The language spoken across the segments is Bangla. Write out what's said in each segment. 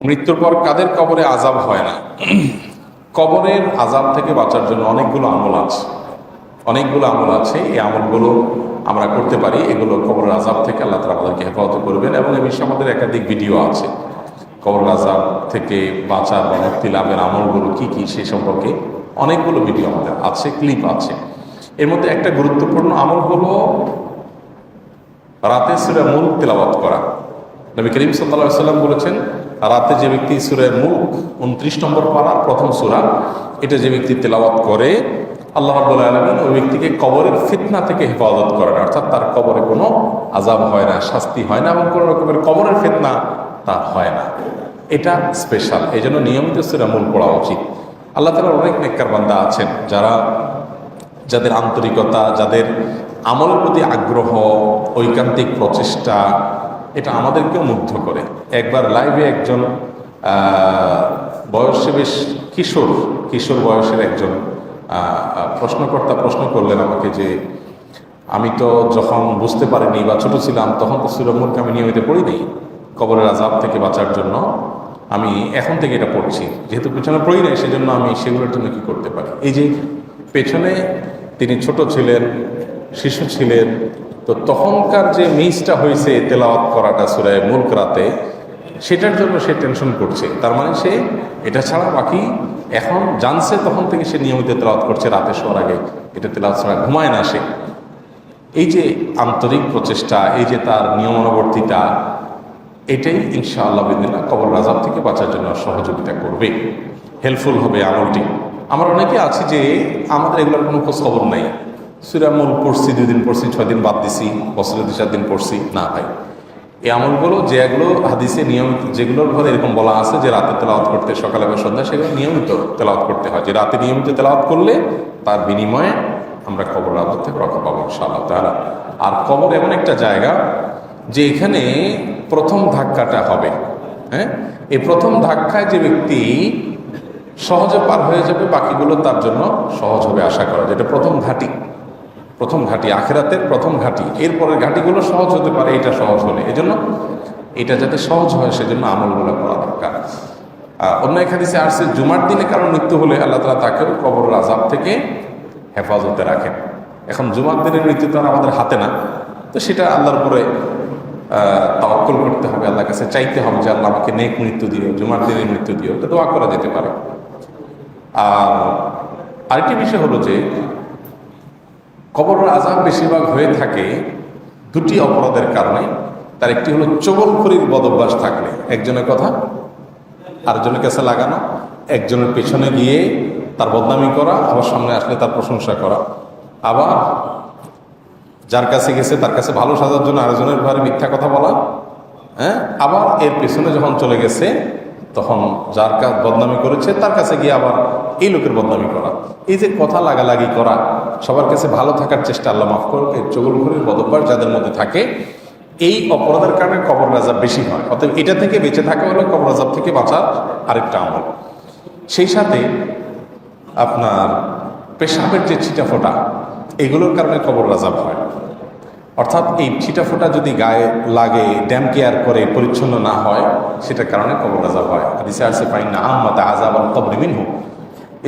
মৃত্যুর পর কাদের কবরে আজাব হয় না? কবরের আজাব থেকে বাঁচার জন্য অনেকগুলো আমল আছে। অনেকগুলো আমল আছে। এই আমলগুলো আমরা করতে পারি। এগুলো কবরের আজাব থেকে আল্লাহ তালা আমাদেরকে হেফাজত করবেন এবং এ বিষয়ে আমাদের একাধিক ভিডিও আছে। কবরের আজাব থেকে বাঁচার বা মুক্তি লাভের আমলগুলো কি কি সে সম্পর্কে অনেকগুলো ভিডিও আমাদের আছে, ক্লিপ আছে। এর মধ্যে একটা গুরুত্বপূর্ণ আমল হলো রাতে সুরা মুল্ক তেলাওয়াত করা। নবী করিম সাল্লা সাল্লাম বলেছেন রাতে যে ব্যক্তি সুরের মুখ উনত্রিশ নম্বর পাড়ার প্রথম সুরা, এটা যে ব্যক্তি তেলাওয়াত করে, আল্লাহ রাবুল আলমিন ওই ব্যক্তিকে কবরের ফিতনা থেকে হেফাজত করেন। অর্থাৎ তার কবরে কোনো আজাব হয় না, শাস্তি হয় না এবং কোনো রকমের কবরের ফিতনা তার হয় না। এটা স্পেশাল এই জন্য নিয়মিত সুরা মূল পড়া উচিত। আল্লাহ তালা অনেক নেককার বান্দা আছেন, যারা যাদের আন্তরিকতা, যাদের আমলের প্রতি আগ্রহ, ঐকান্তিক প্রচেষ্টা এটা আমাদেরকেও মুগ্ধ করে। একবার লাইভে একজন বয়সে বেশ কিশোর কিশোর বয়সের একজন প্রশ্নকর্তা প্রশ্ন করলেন আমাকে যে, আমি তো যখন বুঝতে পারিনি বা ছোট ছিলাম, তখন তো সুরমুলকে আমি নিয়মিত পড়ি নেই, কবরের আজাব থেকে বাঁচার জন্য। আমি এখন থেকে এটা পড়ছি। যেহেতু পেছনে পড়ি নাই, সেজন্য আমি সেগুলোর জন্য কি করতে পারি? এই যে, পেছনে তিনি ছোট ছিলেন, শিশু ছিলেন তো তখনকার যে মিসটা হয়েছে তেলাওয়াত করাটা সুরায় মুল্ক রাতে, সেটার জন্য সে টেনশন করছে। তার মানে সে এটা ছাড়া বাকি এখন জানছে তখন থেকে সে নিয়মিত তেলাওয়াত করছে রাতে শোয়ার আগে। এটা তেলাওয়াত ছাড়া ঘুমায় না সে। এই যে আন্তরিক প্রচেষ্টা, এই যে তার নিয়মানুবর্তিতা, এটাই ইনশাআল্লাহ বিদিনা কবর রাজাব থেকে বাঁচার জন্য সহযোগিতা করবে। হেল্পফুল হবে আমলটি। আমরা অনেকে আছি যে আমাদের এগুলোর কোনো খোঁজ খবর নাই। সুরামূল পড়ছি, দুই দিন পড়ছি, ছয় দিন বাদ দিছি, বছরে দু চার দিন পড়ছি। না ভাই, এই আমলগুলো যেগুলো হাদিসে নিয়মিত, যেগুলোর ঘরে এরকম বলা আছে যে রাতে তেলাওয়াত করতে সকালে বা সন্ধ্যা সেগুলো নিয়মিত তেলাওয়াত করতে হয়। যে রাতে নিয়মিত তেলাওয়াত করলে তার বিনিময়ে আমরা কবর রাজত্ব থেকে রক্ষা পাবো ইনশাআল্লাহ তারা আর কবর এমন একটা জায়গা যে এখানে প্রথম ধাক্কাটা হবে। হ্যাঁ? এই প্রথম ধাক্কায় যে ব্যক্তি সহজে পার হয়ে যাবে, বাকিগুলো তার জন্য সহজ হবে আশা করা। যেটা প্রথম ঘাটি। প্রথম ঘাটি আখেরাতের প্রথম ঘাটি। এরপরের ঘাটিগুলো সহজ হতে পারে, এটা সহজ হলে। এজন্য এটা যাতে সহজ হয়, সেজন্য আমলগুলো করা দরকার। অন্য এক হাদিসে আসছে, জুমার দিনে কারণ মৃত্যু হলে আল্লাহ তালা তাকেও কবর আজাব থেকে হেফাজতে রাখেন। এখন জুমার দিনের মৃত্যু তো আমাদের হাতে না, তো সেটা আল্লাহর উপরে তাওয়াক্কল করতে হবে, আল্লাহর কাছে চাইতে হবে যে আল্লাহ আমাকে নেক মৃত্যু দিও, জুমার দিনের মৃত্যু দিও এটা দোয়া করা যেতে পারে। আর আরেকটি বিষয় হলো যে কবরের আজাব বেশিরভাগ হয়ে থাকে দুটি অপরাধের কারণে। তার একটি হলো চবলখড়ির বদভ্যাস থাকলে, একজনের কথা, আরেকজনের কাছে লাগানো, একজনের পেছনে গিয়ে তার বদনামি করা, আবার সামনে আসলে তার প্রশংসা করা। আবার যার কাছে গেছে তার কাছে ভালো সাজার জন্য আরেকজনের ঘরে মিথ্যা কথা বলা হ্যাঁ? আবার এর পেছনে যখন চলে গেছে, তখন যার কাজ বদনামি করেছে, তার কাছে গিয়ে আবার এই লোকের বদনামি করা। এই যে কথা লাগালাগি করা, সবার কাছে ভালো থাকার চেষ্টা আল্লাহ মাফ এই চগলঘরের বদভ্যাস যাদের মধ্যে থাকে, এই অপরাধের কারণে কবর রাজাব বেশি হয়। অতএব এটা থেকে বেঁচে থাকা হলো, কবর রাজাব থেকে বাঁচার আরেকটা আমল। সেই সাথে আপনার পেশাবের যে ছিটা ফোটা এগুলোর কারণে কবর রাজাব হয়। অর্থাৎ এই ছিটা ফোটা যদি গায়ে লাগে, ড্যাম কেয়ার করে পরিচ্ছন্ন না হয়, সেটার কারণে কবর আজাব হয়। হাদিসে আসে পাই না আম্মাতে আজাব আল কবরিমিন হোক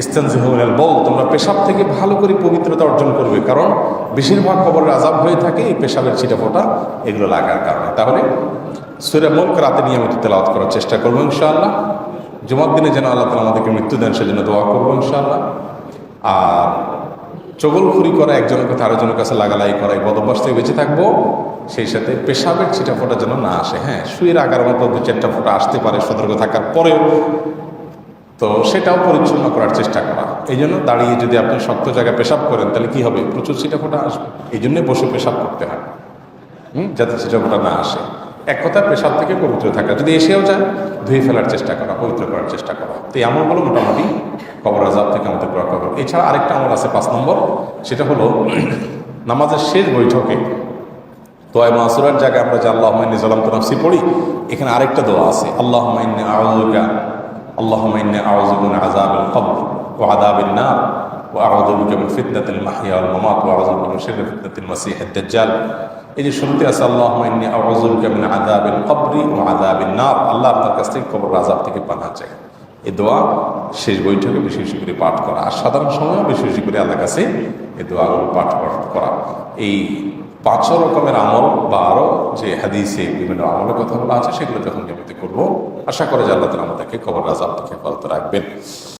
ইস্তানজিহুল বল তোমরা পেশাব থেকে ভালো করে পবিত্রতা অর্জন করবে। কারণ বেশিরভাগ কবরের আজাব হয়ে থাকে এই পেশাবের ছিটা ফোটা এগুলো লাগার কারণে। তাহলে সুরে মুখ রাতে নিয়মিত তেলাওয়াত করার চেষ্টা করব ইনশাআল্লাহ। জুমার দিনে যেন আল্লাহ তালা আমাদেরকে মৃত্যু দেন, সেজন্য দোয়া করব ইনশাআল্লাহ। আর চগলখুরি করা, একজনের কাছে আরেকজনের কাছে লাগালাই করা, এই বদভ্যাস থেকে বেঁচে থাকব, সেই সাথে পেশাবের ছিটা ফোটা যেন না আসে। হ্যাঁ শুয়ের আগার মতো দু চারটা ফোটা আসতে পারে সতর্ক থাকার পরেও। তো সেটাও পরিচ্ছন্ন করার চেষ্টা করা। এই জন্য দাঁড়িয়ে যদি আপনি শক্ত জায়গায় পেশাব করেন, তাহলে কি হবে? প্রচুর ছিটা ফোটা আসবে। এই জন্যে বসে পেশাব করতে হয়। হুম? যাতে ছিটা ফোটা না আসে। এক কথা পেশাব থেকে পবিত্র থাকা। যদি এসেও যায় ধুয়ে ফেলার চেষ্টা করা, পবিত্র করার চেষ্টা করা। তো এই আমলগুলো মোটামুটি কবর আজাব থেকে আমাদের রক্ষা করবে এছাড়া আরেকটা আমল আছে পাঁচ নম্বর। সেটা হলো নামাজের শেষ বৈঠকে দোয়া মাসুরার জায়গায় আমরা যে আল্লাহ মাইনে তো নাফসি পড়ি, এখানে আরেকটা দোয়া আছে। আল্লাহ মাইনে আউজুকা মাইনে আউজুবিন আজাবিল কবর ও আদাবিন না ও আউজুবিকা মিন ফিতনাতিল মাহিয়া ওয়াল মামাত ও আউজুবিকা মিন শাররি ফিতনাতিল মাসিহ দাজ্জাল এই যে শুনতে আছে আল্লাহ আউযুবিকা আদাবিন কবরি ও আদাবিন নার আল্লাহ আপনার কাছ থেকে কবর আজাব থেকে পানা চাই। এই দোয়া শেষ বৈঠকে বেশি বেশি করে পাঠ করা। আর সাধারণ সময় বেশি বেশি করে আল্লাহ কাছে এই দোয়াগুলো পাঠ করা। এই পাঁচ রকমের আমল বা আরও যে হাদিসে বিভিন্ন আমলের কথা বলা আছে, সেগুলো যখন নিয়মিত করব, আশা করে যে আল্লাহ তালা আমাদেরকে কবর রাজা আপনাকে হেফাজত রাখবেন।